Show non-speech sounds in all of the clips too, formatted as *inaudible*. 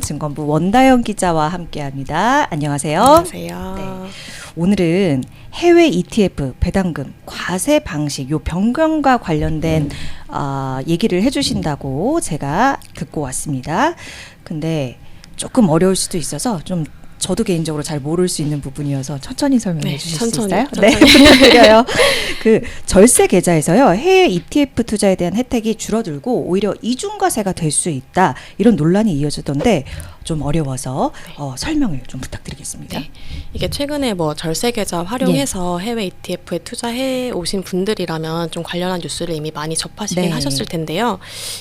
증권부 원다영 기자와 함께합니다. 안녕하세요. 안녕하세요. 네. 오늘은 해외 ETF 배당금 과세 방식 요 변경과 관련된 아, 얘기를 해주신다고 제가 듣고 왔습니다. 근데 조금 어려울 수도 있어서 좀 저도 개인적으로 잘 모를 수 있는 부분이어서 천천히 설명해 네, 주실 천천히, 수 있어요? 천천히. 네, *laughs* 부탁드려요. 그 절세 계좌에서요 해외 ETF 투자에 대한 혜택이 줄어들고 오히려 이중과세가 될 수 있다 이런 논란이 이어지던데 좀 어려워서 어, 설명을 좀 부탁드리겠습니다. 네. 이게 최근에 뭐 절세 계좌 활용해서 네. 해외 ETF에 투자해 오신 분들이라면 좀 관련한 뉴스를 이미 많이 접하시긴 네. 하셨을 텐데요.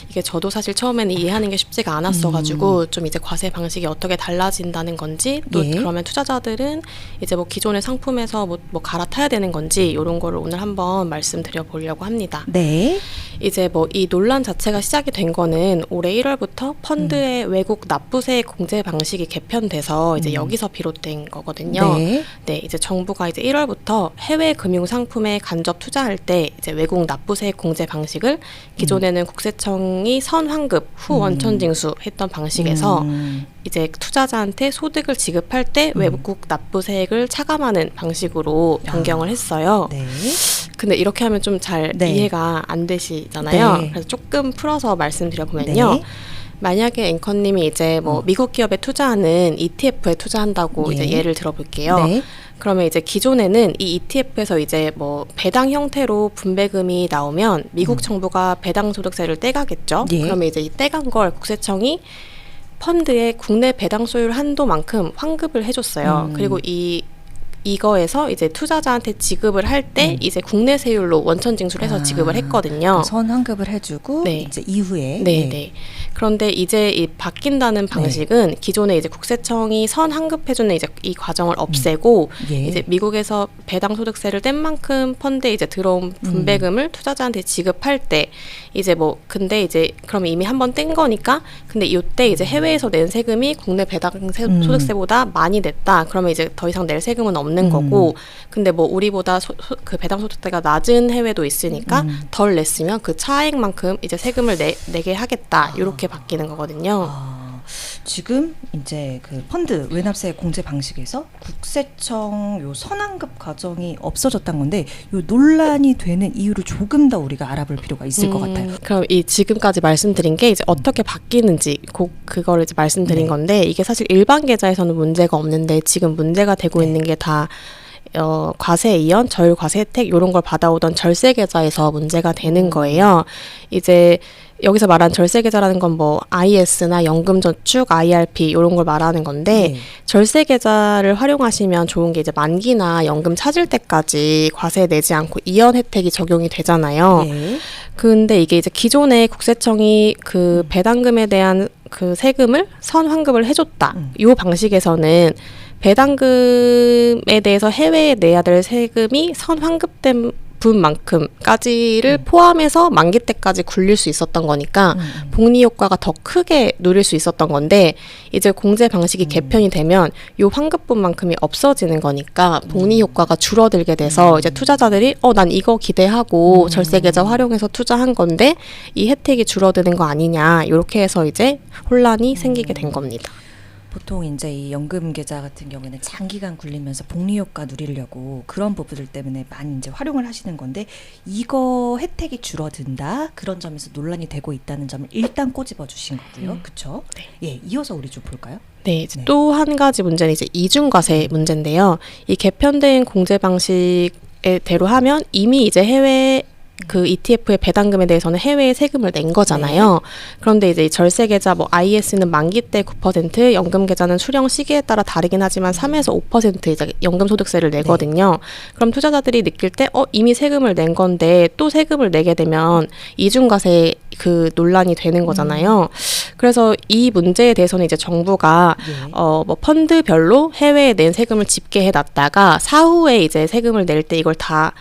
이게 저도 사실 처음에는 이해하는 게 쉽지가 않았어가지고 좀 이제 과세 방식이 어떻게 달라진다는 건지 또 음. 예. 그러면 투자자들은 이제 뭐 기존의 상품에서 뭐, 뭐 갈아타야 되는 건지 이런 거를 오늘 한번 말씀드려 보려고 합니다. 네. 이제 뭐 이 논란 자체가 시작이 된 거는 올해 1월부터 펀드의 외국 납부세 공제 방식이 개편돼서 이제 음. 여기서 비롯된 거거든요. 네. 네, 이제 정부가 이제 1월부터 해외 금융 상품에 간접 투자할 때 이제 외국 납부세 공제 방식을 기존에는 국세청이 선환급 후 음. 원천 징수 했던 방식에서 음, 이제 투자자한테 소득을 지급할 때 외국 납부세액을 차감하는 방식으로 변경을 했어요. 네. 근데 이렇게 하면 좀잘 네. 이해가 안 되시잖아요. 네. 그래서 조금 풀어서 말씀드려 보면요. 네. 만약에 앵커님이 이제 뭐 음. 미국 기업에 투자하는 ETF에 투자한다고 예. 이제 예를 들어볼게요. 네. 그러면 이제 기존에는 이 ETF에서 이제 뭐 배당 형태로 분배금이 나오면 미국 음. 정부가 배당 소득세를 떼가겠죠. 예. 그러면 이제 이 떼간 걸 국세청이 펀드의 국내 배당 소율 한도만큼 환급을 해줬어요. 음. 그리고 이 이거에서 이제 투자자한테 지급을 할때 음. 이제 국내 세율로 원천 징수를 해서 아, 지급을 했거든요. 선 환급을 해주고 네. 이제 이후에 네, 네. 그런데 이제 이 바뀐다는 방식은 기존에 이제 국세청이 선 환급해주는 이제 이 과정을 없애고 예. 이제 미국에서 배당 소득세를 뗀 만큼 펀드에 이제 들어온 분배금을 투자자한테 지급할 때 이제 뭐 근데 이제 그러면 이미 한 번 뗀 거니까 근데 이때 이제 해외에서 낸 세금이 국내 배당 세- 음. 소득세보다 많이 냈다. 그러면 이제 더 이상 낼 세금은 없는 음. 거고 근데 뭐 우리보다 소, 소- 그 배당 소득세가 낮은 해외도 있으니까 음. 덜 냈으면 그 차액만큼 이제 세금을 내, 내게 하겠다. 이렇게 바뀌는 거거든요. 아, 지금 이제 그 펀드 외납세 공제 방식에서 국세청 요 선환급 과정이 없어졌다는 건데 요 논란이 되는 이유를 조금 더 우리가 알아볼 필요가 있을 것 음, 같아요. 그럼 이 지금까지 말씀드린 게 이제 어떻게 바뀌는지 그 그거를 이제 말씀드린 네. 건데 이게 사실 일반 계좌에서는 문제가 없는데 지금 문제가 되고 네. 있는 게다 어, 과세 이연, 절 과세 혜택 이런 걸 받아오던 절세 계좌에서 문제가 음. 되는 거예요. 이제 여기서 말한 절세 계좌라는 건 뭐 IS나 연금 저축, IRP 이런 걸 말하는 건데 네. 절세 계좌를 활용하시면 좋은 게 이제 만기나 연금 찾을 때까지 과세 내지 않고 이연 혜택이 적용이 되잖아요. 예. 근데 이게 이제 기존에 국세청이 그 배당금에 대한 그 세금을 선환급을 해줬다. 음. 이 방식에서는 배당금에 대해서 해외에 내야 될 세금이 선환급된 분만큼까지를 음. 포함해서 만기 때까지 굴릴 수 있었던 거니까 음, 음. 복리 효과가 더 크게 누릴 수 있었던 건데 이제 공제 방식이 음. 개편이 되면 요 환급분만큼이 없어지는 거니까 복리 효과가 줄어들게 돼서 음. 이제 투자자들이 어 난 이거 기대하고 음. 절세 계좌 활용해서 투자한 건데 이 혜택이 줄어드는 거 아니냐 이렇게 해서 이제 혼란이 생기게 된 겁니다. 보통 이제 이 연금 계좌 같은 경우에는 장기간 굴리면서 복리 효과 누리려고 그런 부분들 때문에 많이 이제 활용을 하시는 건데 이거 혜택이 줄어든다 그런 점에서 논란이 되고 있다는 점을 일단 꼬집어 주신 거고요, 음. 그렇죠? 네. 예, 이어서 우리 좀 볼까요? 네, 네. 또 한 가지 문제는 이제 이중과세 문제인데요. 이 개편된 공제 방식에 대로 하면 이미 이제 해외 그 ETF의 배당금에 대해서는 해외에 세금을 낸 거잖아요. 그런데 이제 이 절세 계좌 뭐 IS는 만기 때 9%, 연금 계좌는 수령 시기에 따라 다르긴 하지만 3에서 5% 이제 연금 소득세를 내거든요. 그럼 투자자들이 느낄 때 어 이미 세금을 낸 건데 또 세금을 내게 되면 이중과세 그 논란이 되는 거잖아요. 그래서 이 문제에 대해서는 이제 정부가 예. 어, 뭐 펀드별로 해외에 낸 세금을 집계해 놨다가 사후에 이제 세금을 낼 때 이걸 다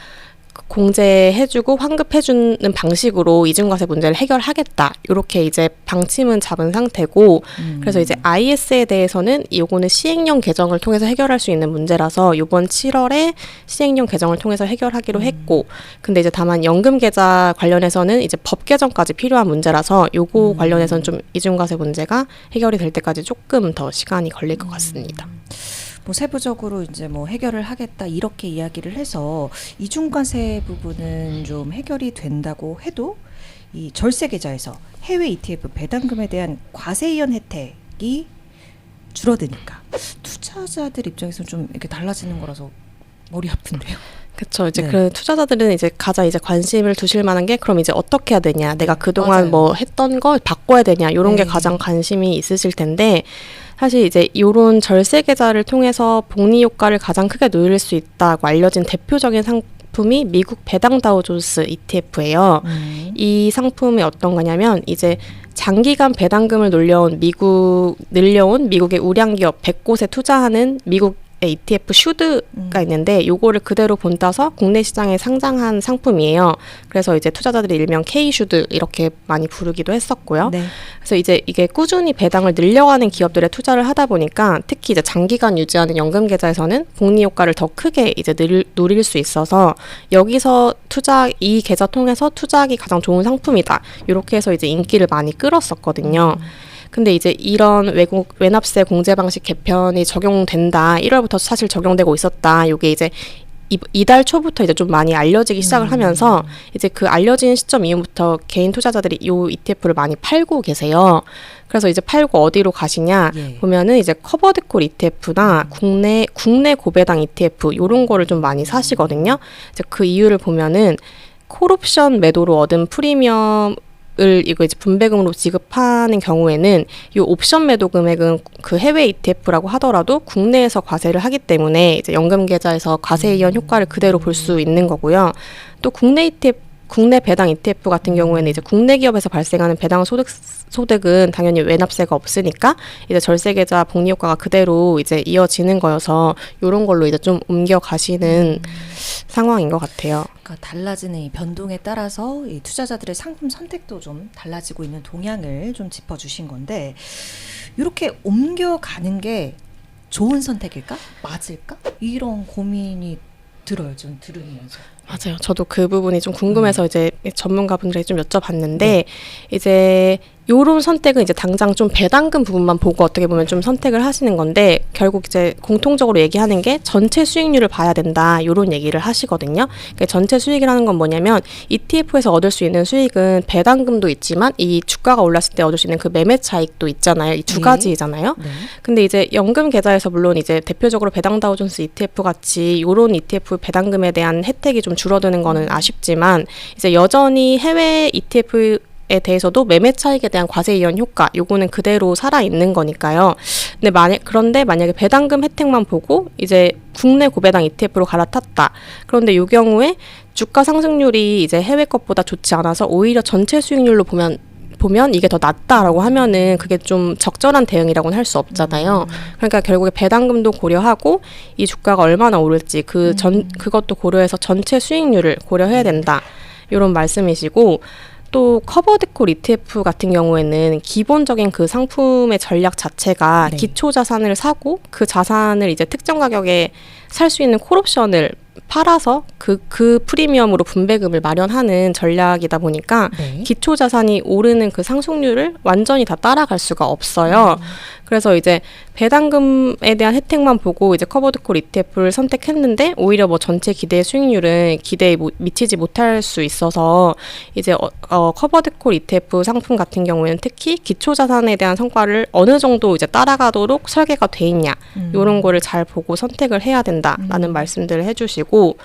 공제해주고 환급해주는 방식으로 이중과세 문제를 해결하겠다. 이렇게 이제 방침은 잡은 상태고 음. 그래서 이제 IS에 대해서는 요거는 시행령 개정을 통해서 해결할 수 있는 문제라서 요번 7월에 시행령 개정을 통해서 해결하기로 음. 했고 근데 이제 다만 연금 계좌 관련해서는 이제 법 개정까지 필요한 문제라서 요거 음. 관련해서는 좀 이중과세 문제가 해결이 될 때까지 조금 더 시간이 걸릴 것 같습니다. 뭐 세부적으로 이제 뭐 해결을 하겠다 이렇게 이야기를 해서 이중과세 부분은 좀 해결이 된다고 해도 이 절세 계좌에서 해외 ETF 배당금에 대한 과세 이연 혜택이 줄어드니까 투자자들 입장에서는 좀 이렇게 달라지는 거라서 머리 아픈데요. 그렇죠. 이제 네. 그 투자자들은 이제 가장 이제 관심을 두실 만한 게 그럼 이제 어떻게 해야 되냐, 내가 그 동안 맞아요. 뭐 했던 거 바꿔야 되냐, 이런 게 네. 가장 관심이 있으실 텐데 사실 이제 요런 절세 계좌를 통해서 복리 효과를 가장 크게 누릴 수 있다고 알려진 대표적인 상 품이 미국 배당 다우존스 ETF예요. 음. 이 상품이 어떤 거냐면 이제 장기간 배당금을 늘려온 미국 늘려온 미국의 우량 기업 100곳에 투자하는 미국의 ETF 슈드가 음. 있는데 요거를 그대로 본따서 국내 시장에 상장한 상품이에요. 그래서 이제 투자자들이 일명 K 슈드 이렇게 많이 부르기도 했었고요. 네. 그래서 이제 이게 꾸준히 배당을 늘려가는 기업들에 투자를 하다 보니까 특히 이제 장기간 유지하는 연금 계좌에서는 복리 효과를 더 크게 이제 누릴, 누릴 수 있어서 여기서 투자 이 계좌 통해서 투자하기 가장 좋은 상품이다. 이렇게 해서 이제 인기를 많이 끌었었거든요. 근데 이제 이런 외국 외납세 공제 방식 개편이 적용된다. 1월부터 사실 적용되고 있었다. 요게 이제 이- 이달 초부터 이제 좀 많이 알려지기 시작을 음. 하면서 이제 그 알려진 시점 이후부터 개인 투자자들이 요 ETF를 많이 팔고 계세요. 그래서 이제 팔고 어디로 가시냐 예. 보면은 이제 커버드콜 ETF나 국내 국내 고배당 ETF 요런 거를 좀 많이 사시거든요. 이제 그 이유를 보면은 콜옵션 매도로 얻은 프리미엄 을 이거 이제 분배금으로 지급하는 경우에는 이 옵션 매도 금액은 그 해외 ETF라고 하더라도 국내에서 과세를 하기 때문에 이제 연금 계좌에서 과세 이연 효과를 그대로 볼 수 있는 거고요. 또 국내 ETF 국내 배당 ETF 같은 경우에는 이제 국내 기업에서 발생하는 배당 소득 소득은 당연히 외납세가 없으니까 이제 절세 계좌 복리 효과가 그대로 이제 이어지는 거여서 요런 걸로 이제 좀 옮겨 가시는 상황인 것 같아요. 그러니까 달라지는 이 변동에 따라서 이 투자자들의 상품 선택도 좀 달라지고 있는 동향을 좀 짚어 주신 건데 이렇게 옮겨 가는 게 좋은 선택일까? 맞을까? 이런 고민이 들어요. 좀 들으면서. 맞아요. 저도 그 부분이 좀 궁금해서 이제 전문가분들에게 좀 여쭤봤는데 네. 이제 요런 선택은 이제 당장 좀 배당금 부분만 보고 어떻게 보면 좀 선택을 하시는 건데 결국 이제 공통적으로 얘기하는 게 전체 수익률을 봐야 된다 요런 얘기를 하시거든요. 그러니까 전체 수익이라는 건 뭐냐면 ETF에서 얻을 수 있는 수익은 배당금도 있지만 이 주가가 올랐을 때 얻을 수 있는 그 매매 차익도 있잖아요. 이두 네. 가지잖아요. 네. 근데 이제 연금 계좌에서 물론 이제 대표적으로 배당 다우존스 ETF 같이 요런 ETF 배당금에 대한 혜택이 좀 줄어드는 거는 아쉽지만 이제 여전히 해외 ETF 에 대해서도 매매 차익에 대한 과세 이연 효과 요거는 그대로 살아 있는 거니까요. 근데 만약 그런데 만약에 배당금 혜택만 보고 이제 국내 고배당 ETF로 갈아탔다. 그런데 요 경우에 주가 상승률이 이제 해외 것보다 좋지 않아서 오히려 전체 수익률로 보면 보면 이게 더 낫다라고 하면은 그게 좀 적절한 대응이라고는 할 수 없잖아요. 그러니까 결국에 배당금도 고려하고 이 주가가 얼마나 오를지 그 전 그것도 고려해서 전체 수익률을 고려해야 된다. 이런 말씀이시고 또 커버드콜 ETF 같은 경우에는 기본적인 그 상품의 전략 자체가 네. 기초 자산을 사고 그 자산을 이제 특정 가격에 살 수 있는 콜옵션을 팔아서 그, 그 프리미엄으로 분배금을 마련하는 전략이다 보니까 네. 기초 자산이 오르는 그 상승률을 완전히 다 따라갈 수가 없어요. 그래서 이제 배당금에 대한 혜택만 보고 이제 커버드콜 ETF를 선택했는데 오히려 뭐 전체 기대 수익률은 기대에 모- 미치지 못할 수 있어서 이제 어, 어, 커버드콜 ETF 상품 같은 경우에는 특히 기초 자산에 대한 성과를 어느 정도 이제 따라가도록 설계가 돼 있냐 음. 이런 거를 잘 보고 선택을 해야 된다라는 음. 말씀들을 해주시고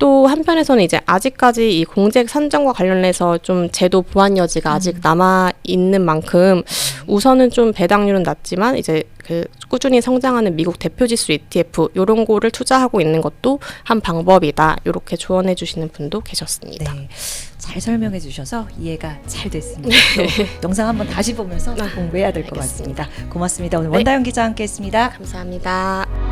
또 한편에서는 이제 아직까지 이 공직 산정과 관련해서 좀 제도 보완 여지가 아직 남아 있는 만큼 우선은 좀 배당률은 낮지만 이제 그 꾸준히 성장하는 미국 대표 지수 ETF 요런 거를 투자하고 있는 것도 한 방법이다. 이렇게 조언해 주시는 분도 계셨습니다. 네. 잘 설명해 주셔서 이해가 잘 됐습니다. *laughs* 또 영상 한번 다시 보면서 또 공부해야 될 것. 같습니다. 고맙습니다. 오늘 네. 원다영 기자 함께 했습니다. 감사합니다.